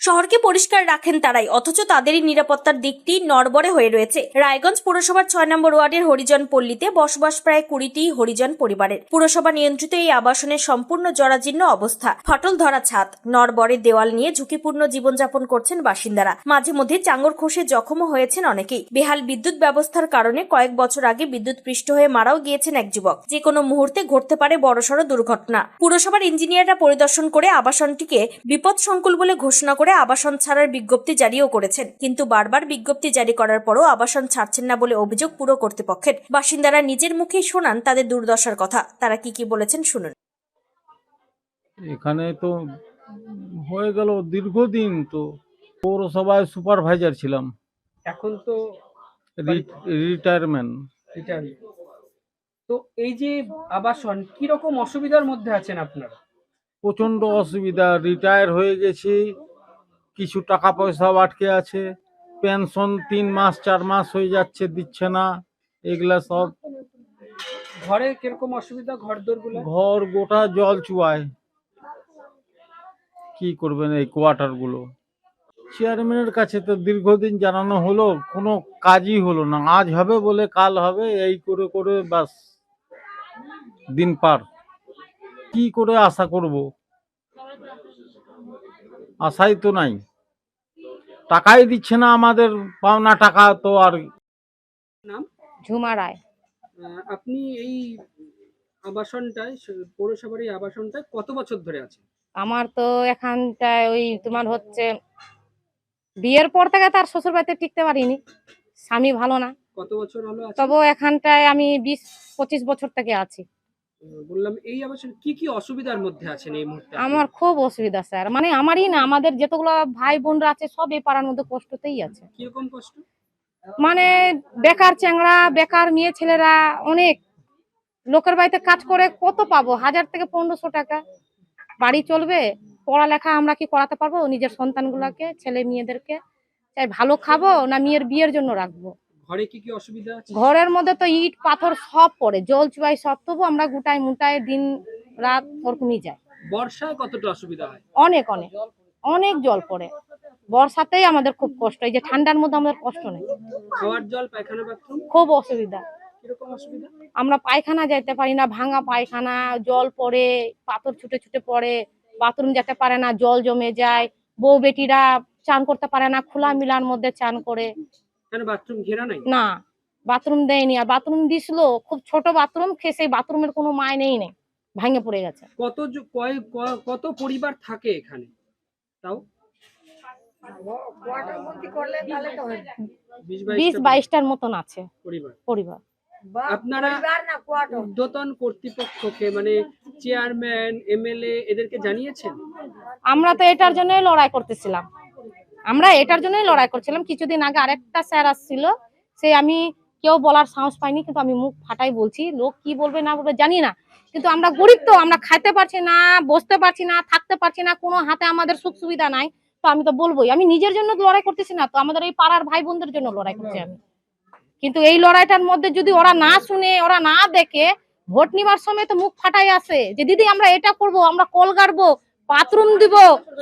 শহরকে পরিষ্কার রাখেন তারাই, অথচ তাদেরই নিরাপত্তার দিকটি নড়বড়ে হয়ে রয়েছে। রায়গঞ্জ পুরসভার ছয় নম্বর ওয়ার্ডের হরিজন পল্লীতে বসবাস প্রায় কুড়িটি হরিজন পরিবারের। পুরসভা নিয়ন্ত্রিত এই আবাসনের সম্পূর্ণ জরাজীর্ণ অবস্থা। ফাটল ধরা ছাদ, নড়বড়ে দেওয়াল নিয়ে ঝুঁকিপূর্ণ জীবনযাপন করছেন বাসিন্দারা। মাঝে মধ্যে চাঙ্গর খসে জখমও হয়েছেন অনেকেই। বেহাল বিদ্যুৎ ব্যবস্থার কারণে কয়েক বছর আগে বিদ্যুৎ পৃষ্ঠ হয়ে মারাও গিয়েছেন এক যুবক। যে কোনো মুহূর্তে ঘটতে পারে বড়সড় দুর্ঘটনা। পুরসভার ইঞ্জিনিয়াররা পরিদর্শন করে আবাসনটিকে বিপদ সংকুল বলে ঘোষণা করে আবাসন ছাড়ার বিজ্ঞপ্তি জারিও করেছেন। কিন্তু বারবার বিজ্ঞপ্তি জারি করার পরও আবাসন ছাড়ছেন না বলে অভিযোগ পুরো কর্তৃপক্ষের। বাসিন্দারা নিজের মুখেই শোনান তাদের দুর্দশার কথা। তারা কি কি বলেছেন শুনুন। এখানে তো হয়ে গেল দীর্ঘদিন তো। পৌরসভায় সুপারভাইজার ছিলাম। এখন তো রিটায়ারমেন্ট তো এই যে আবাসন কি রকম অসুবিধার মধ্যে আছেন আপনারা? প্রচণ্ড অসুবিধা রিটায়ার হয়ে গেছি। কিছু টাকা পয়সাও আটকে আছে। পেনশন তিন মাস চার মাস হয়ে যাচ্ছে দিচ্ছে না। এগুলা সব ঘরে কীরকম অসুবিধা? ঘর দোরগুলো ঘর গোটা জল চুয়ায়। কি করবেন এই কোয়ার্টারগুলো চেয়ারম্যানের কাছে তো দীর্ঘদিন জানানো হলো কোনো কাজই হলো না। আজ হবে বলে কাল হবে এই করে করে বাস দিন পার। কি করে আশা করব? আশাই তো নাই। টাকাই দিচ্ছে না আমাদের পাওনা টাকা তো আর নাম? ঝুমা রায়। আপনি এই আবাসনটায় পৌরসভার এই আবাসনটায় কত বছর ধরে আছেন? আমার তো এখানটায় ওই তোমার হচ্ছে বিয়ের পর থেকে তার শ্বশুর বাড়িতে টিকতে পারিনি। স্বামী ভালো না। কত বছর হলো তবু এখানটায় আমি বিশ পঁচিশ বছর থেকে আছি। বললাম এই আবাসন কি কি অসুবিধার মধ্যে আছেন এই মুহূর্তে? আমার খুব অসুবিধা স্যার। মানে আমারই না আমাদের যতগুলো ভাই বোনরা আছে সব এই পাড়ার মধ্যে কষ্টতেই আছে। কীরকম কষ্ট? মানে বেকার চ্যাংড়া বেকার মেয়ে ছেলেরা অনেক। লোকের বাড়িতে কাজ করে কত পাবো? হাজার থেকে পনেরোশো টাকা। বাড়ি চলবে পড়ালেখা আমরা কি করাতে পারব? নিজের সন্তানগুলোকে ছেলে মেয়েদেরকে চাই ভালো খাব না মেয়ের বিয়ের জন্য রাখব? ঘরে কি কি অসুবিধা আছে? ঘরের মধ্যে তো ইট পাথর সব পড়ে জল চুয়াই সব। তবু আমরা গুটাই মুটাই দিন রাত ওরকমই যায় বর্ষায় কতটা অসুবিধা হয়? অনেক অনেক। অনেক জল পড়ে। বর্ষাতেই আমাদের খুব কষ্ট এই যে ঠান্ডার মধ্যে আমাদের কষ্ট নেই। খাওয়ার জল পায়খানা বাথরুম খুব অসুবিধা। আমরা পায়খানা যাইতে পারি না ভাঙা পায়খানা জল পড়ে পাথর ছুটে ছুটে পড়ে বাথরুম যেতে পারে না জল জমে যায় বউ বেটিরা চান করতে পারে না খোলা মিলার মধ্যে চান করে। কেন বাথরুম ঘেরা নাই? না বাথরুম দেয়নি। আর বাথরুম দিছিল খুব ছোট বাথরুম খেয়ে সেই বাথরুমের কোনো মায়নেই নেই। ভাঙে পড়ে গেছে। কত কয়- কত পরিবার থাকে এখানে? তাও? বিশ বাইশটার মতন আছে। পরিবার। পরিবার। আপনারা ঊর্ধ্বতন কর্তৃপক্ষকে মানে চেয়ারম্যান এমএলএ এদেরকে জানিয়েছেন? আমরা তো এটার জন্যই লড়াই করতেছিলাম। আমরা এটার জন্যই লড়াই করছিলাম। কিছুদিন আগে আরেকটা স্যার আসছিল, সে আমি কেউ বলার সাহস পাইনি, কিন্তু আমি মুখ ফাটাই বলছি, লোক কি বলবে না বলবে জানি না। কিন্তু আমরা গরিব তো, আমরা খাইতে পারছি না, বসতে পারছি না, থাকতে পারছি না, কোনো হাতে আমাদের সুখ সুবিধা নাই। তো আমি তো বলবোই, আমি নিজের জন্য লড়াই করতেছি না, তো আমাদের এই পাড়ার ভাই বোনদের জন্য লড়াই করছি আমি। কিন্তু এই লড়াইটার মধ্যে যদি ওরা না শুনে, ওরা না দেখে, ভোট নিবার সময় তো মুখ ফাটাই আসে যে, দিদি, আমরা এটা করব, আমরা কল গাড়বো বাথরুম দিব,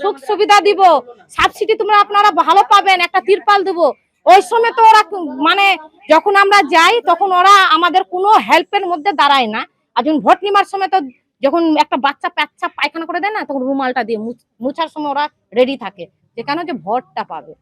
সুখ সুবিধা দিব সাবসিডি তোমরা আপনারা ভালো পাবেন, একটা তিরপাল দিব। ওই সময় তো ওরা মানে যখন আমরা যাই, তখন ওরা আমাদের কোনো হেল্পের মধ্যে দাঁড়ায় না। আর যখন ভোট নিবার সময় তো যখন একটা বাচ্চা প্যাচ্ছা পায়খানা করে দেয় না, তখন রুমালটা দিয়ে মুছ- মুছার সময় ওরা রেডি থাকে যে কেন যে ভোটটা পাবে।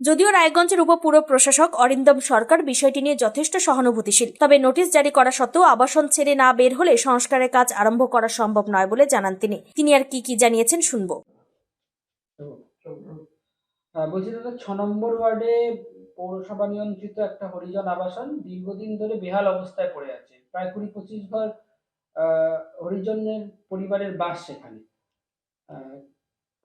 যদিও রায়গঞ্জের উপপুর প্রশাসক অরিন্দম সরকার বিষয়টি নিয়ে যথেষ্ট সহানুভূতিশীল, তবে নোটিশ জারি করা সত্ত্বেও আবাসন ছেড়ে না বের হলে সংস্কারের কাজ আরম্ভ করা সম্ভব নয় বলে জানান তিনি। তিনি আর কি কি জানিয়েছেন শুনব। আহ বলছি দাদা, ছ নম্বর ওয়ার্ডে পৌরসভা নিয়ন্ত্রিত একটা হরিজন আবাসন দীর্ঘদিন ধরে বেহাল অবস্থায় পড়ে আছে। প্রায় কুড়ি পঁচিশ ঘর হরিজনের পরিবারের বাস সেখানে।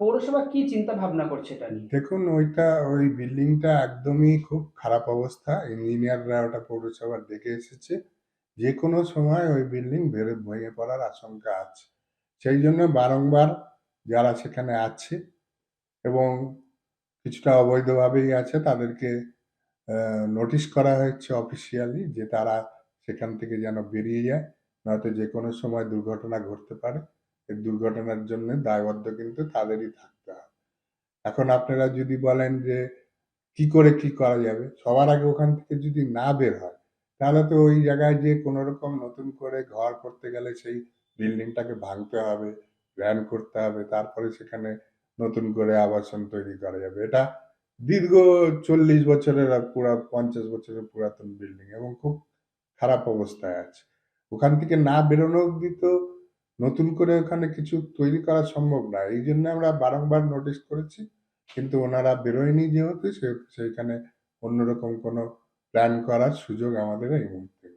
পৌরসভা কি চিন্তা ভাবনা করছে এটা নিয়ে? দেখুন, ওইটা, ওই বিল্ডিংটা একদমই খুব খারাপ অবস্থা। ইঞ্জিনিয়াররা ওটা পৌরসভার দেখে এসেছে। যে কোনো সময় ওই বিল্ডিং বেড়ে ভেঙে পড়ার আশঙ্কা আছে। সেই জন্য বারংবার যারা সেখানে আছে এবং কিছুটা অবৈধভাবেই আছে, তাদেরকে নোটিশ করা হয়েছে অফিসিয়ালি যে তারা সেখান থেকে যেন বেরিয়ে যায়, নয়তো যে কোনো সময় দুর্ঘটনা ঘটতে পারে। দুর্ঘটনার জন্য দায়বদ্ধ কিন্তু তাদেরই থাকতে হবে। এখন আপনারা যদি বলেন যে, কি করে কি করা যাবে? সবার আগে ওখান থেকে যদি না বের হয়, তাহলে তো ওই জায়গায় যে কোনো রকম নতুন করে ঘর করতে গেলে সেই বিল্ডিংটাকে ভাঙতে হবে প্ল্যান করতে হবে, তারপরে সেখানে নতুন করে আবাসন তৈরি করা যাবে। এটা দীর্ঘ চল্লিশ বছরের পুরা পঞ্চাশ বছরের পুরাতন বিল্ডিং এবং খুব খারাপ অবস্থায় আছে। ওখান থেকে না বেরোনো অব্দি তো নতুন করে ওখানে কিছু তৈরি করা সম্ভব না। এই জন্য আমরা বারংবার নোটিশ করেছি কিন্তু ওনারা বেরোয়নি যেহেতু সেহেতু সেইখানে অন্যরকম কোনো প্ল্যান করার সুযোগ আমাদের এই মুহূর্তে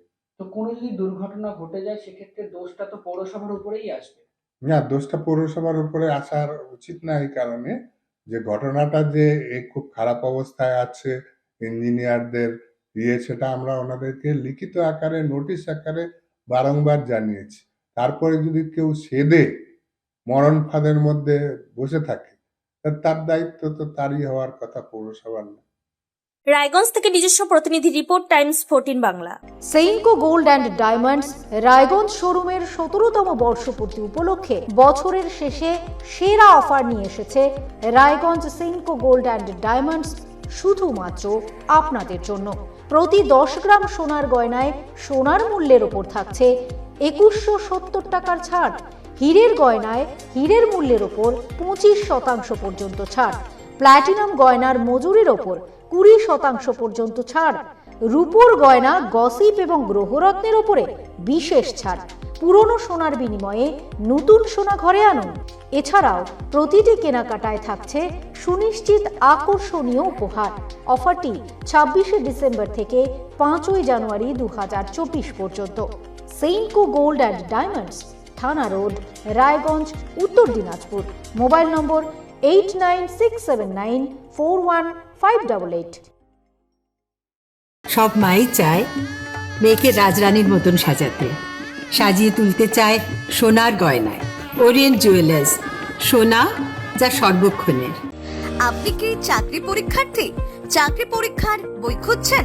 তো কোনো যদি দুর্ঘটনা ঘটে যায় সেক্ষেত্রে দোষটা তো পৌরসভার উপরেই আসবে। না দোষটা পৌরসভার উপরে আসার উচিত না এই কারণে যে ঘটনাটা যে খুব খারাপ অবস্থায় আছে ইঞ্জিনিয়ারদের দিয়ে সেটা আমরা ওনাদেরকে লিখিত আকারে নোটিশ আকারে বারংবার জানিয়েছি। তারপরে যদি কেউ সেদে মরণ ফাঁদের মধ্যে বসে থাকে তার দায়িত্ব তো তারই হওয়ার কথা পৌরসভার না। রায়গঞ্জ থেকে নিজস্ব প্রতিনিধি report Times fourteen Bangla. Senco gold and diamonds Raiganj শোরুমের সতেরোতম বর্ষপূর্তি উপলক্ষে বছরের শেষে সেরা অফার নিয়ে এসেছে Raiganj Senco gold and diamonds শুধুমাত্র আপনাদের জন্য। প্রতি দশ গ্রাম সোনার গয়নায় সোনার মূল্যের ওপর থাকছে একুশশো সত্তর টাকার ছাড়। হীরের গয়নায় হীরের মূল্যের ওপর পঁচিশ শতাংশ পর্যন্ত ছাড়। প্ল্যাটিনাম গয়নার মজুরির ওপর কুড়ি শতাংশ পর্যন্ত ছাড়। রূপোর গয়না, গসিপ এবং গ্রহরত্নের ওপরে বিশেষ ছাড়। পুরনো সোনার বিনিময়ে নতুন সোনা ঘরে আনুন। এছাড়াও প্রতিটি কেনাকাটায় থাকছে সুনিশ্চিত আকর্ষণীয় উপহার। অফারটি ছাব্বিশে ডিসেম্বর থেকে পাঁচই জানুয়ারি দু হাজার চব্বিশ পর্যন্ত। সেইনকো গোল্ড অ্যান্ড ডায়মন্ডস থানা road Raiganj Uttar Dinajpur mobile number eight nine six seven nine four one five double eight সব মাই চায় মেয়েকে রাজরানীর মতন সাজাতে। সাজিয়ে তুলতে চায় সোনার গয়নায়। ওরিয়েন্ট জুয়েলার্স সোনা যা সর্বক্ষণের। আপনি কি চাকরি পরীক্ষার্থী? চাকরি পরীক্ষার বই খুঁজছেন?